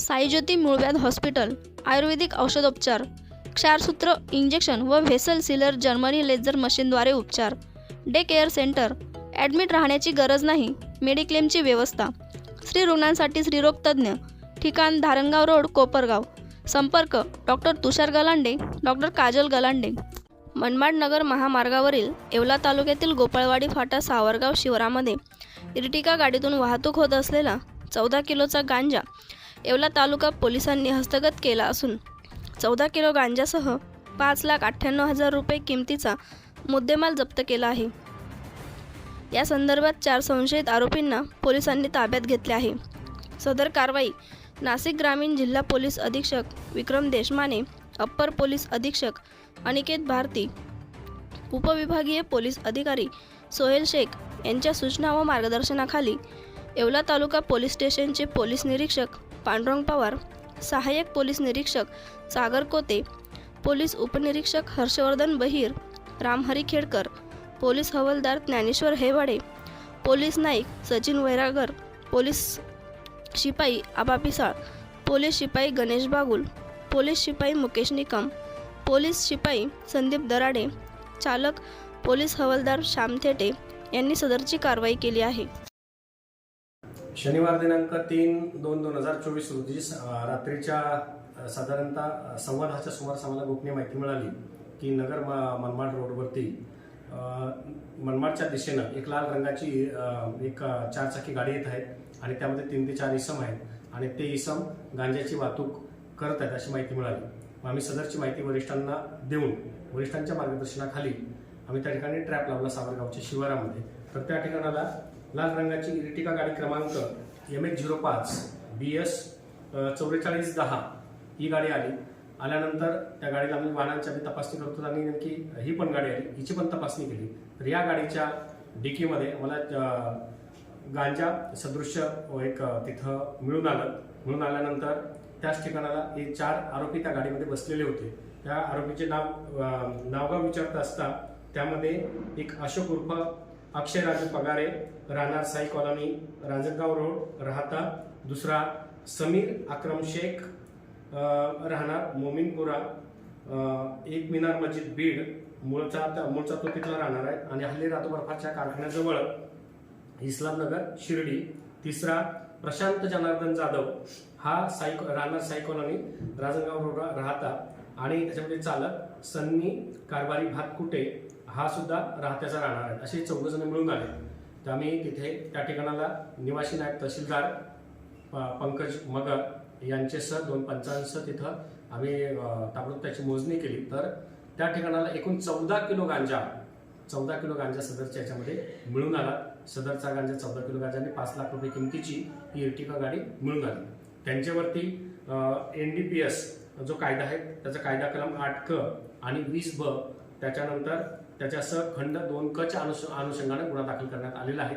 साईज्योती मूळव्याध हॉस्पिटल आयुर्वेदिक औषधोपचार क्षारसूत्र इंजेक्शन व व्हेसल सिलर जर्मनी लेझर मशीनद्वारे उपचार डे केअर सेंटर. ॲडमिट राहण्याची गरज नाही मेडिक्लेमची व्यवस्था. स्त्री रुग्णांसाठी स्त्रीरोग तज्ज्ञ. ठिकाण धारणगाव रोड कोपरगाव. संपर्क डॉक्टर तुषार गलांडे डॉक्टर काजल गलांडे. मनमाड नगर महामार्गावरील येवला तालुक्यातील गोपाळवाडी फाटा सावरगाव शिवरामध्ये. इर्टिका गाडीतून वाहतूक होत असलेला चौदा किलोचा गांजा येवला तालुका पोलिसांनी हस्तगत केला असून चौदा किलो गांजासह पाच लाख अठ्ठ्याण्णव हजार रुपये किमतीचा मुद्देमाल जप्त केला आहे. या संदर्भात चार संशयित आरोपींना पोलिसांनी ताब्यात घेतले आहे. सदर कारवाई नाशिक ग्रामीण जिल्हा पोलीस अधीक्षक विक्रम देशमाने अप्पर पोलीस अधीक्षक अनिकेत भारती उपविभागीय पोलीस अधिकारी सोहेल शेख यांच्या सूचना व मार्गदर्शनाखाली येवला तालुका पोलीस स्टेशनचे पोलीस निरीक्षक पांडुरंग पवार सहाय्यक पोलीस निरीक्षक सागर कोते पोलीस उपनिरीक्षक हर्षवर्धन बहीर रामहरी खेडकर पोलीस हवालदार ज्ञानेश्वर हेवाडे पोलीस नाईक सचिन वैरागर पोलीस शिपाई आबा पिसाळ पोलीस शिपाई गणेश बागुल पोलीस शिपाई मुकेश निकम पोलीस शिपाई संदीप दराडे चालक पोलीस हवालदार श्याम थेटे यांनी सदरची कारवाई केली आहे. शनिवार दिनांक तीन दोन दोन हजार चोवीस रोजी रात्रीच्या साधारणतः संवादाच्या सव्वा दहाच्या सुमारास आम्हाला गोपनीय माहिती मिळाली की नगर म- मनमाड रोडवरती मनमाडच्या दिशेनं एक लाल रंगाची एक चारचाकी गाडी येत आहे आणि त्यामध्ये तीन ते चार इसम आहेत आणि ते इसम गांजाची वाहतूक करत आहेत अशी माहिती मिळाली. मग आम्ही सदरची माहिती वरिष्ठांना देऊन वरिष्ठांच्या मार्गदर्शनाखाली आम्ही त्या ठिकाणी ट्रॅप लावला सावरगावच्या शिवारामध्ये. तर त्या ठिकाणाला लाल रंगाची इरिटिका गाडी क्रमांक एम एच झिरो पाच बी एस चौवेचाळीस दहा ही गाडी आली. आल्यानंतर त्या गाडीला आम्ही वाहनांची आम्ही तपासणी करतो आणि नेमकी ही पण गाडी आली. हिची पण तपासणी केली. तर या गाडीच्या डिकीमध्ये मला गांजा सदृश्य एक तिथं मिळून आलं. मिळून आल्यानंतर त्याच ठिकाणाला हे चार आरोपी त्या गाडीमध्ये बसलेले होते. त्या आरोपीचे नाव नावगाव विचारत असता त्यामध्ये एक अशोक उर्फ अक्षय राजू पगारे राहणार साई कॉलनी रांजणगाव रोड राहता. दुसरा समीर अक्रम शेख राहणार मोमिनपुरा. एक मिनार मस्जिद बीड मूळचा मूळचा तो तिथला राहणार आहे. आणि हल्ली रातो बर्फाच्या कारखान्याजवळ इस्लामनगर शिर्डी. तिसरा प्रशांत जनार्दन जाधव. हा साई राहणार साई कॉलनी राजनगाव रोड राहता. आणि त्याच्यामध्ये चालक सन्नी कारभारी भातकुटे. हा सुद्धा राहत्याचा राहणार आहे. असे चौघ जण मिळून आले. तर आम्ही तिथे त्या ठिकाणाला निवासी नायब तहसीलदार प- पंकज मगर यांचेसह दोन पंचांसह तिथं आम्ही ताबडतोब त्याची मोजणी केली. तर त्या ठिकाणाला एकूण चौदा किलो गांजा चौदा किलो गांजा सदरच्या याच्यामध्ये मिळून आला. सदरचा गांजा चौदा किलो गांजा आणि पाच लाख रुपये किमतीची ही इर्टिका गाडी मिळून आली. त्यांच्यावरती एन डी पी एस जो कायदा आहे त्याचा कायदा कलम आठ क आणि वीस ब त्याच्यानंतर त्याच्यासह खंड दोन कच्या अनुष अनुषंगाने गुन्हा दाखल करण्यात आलेला आहे.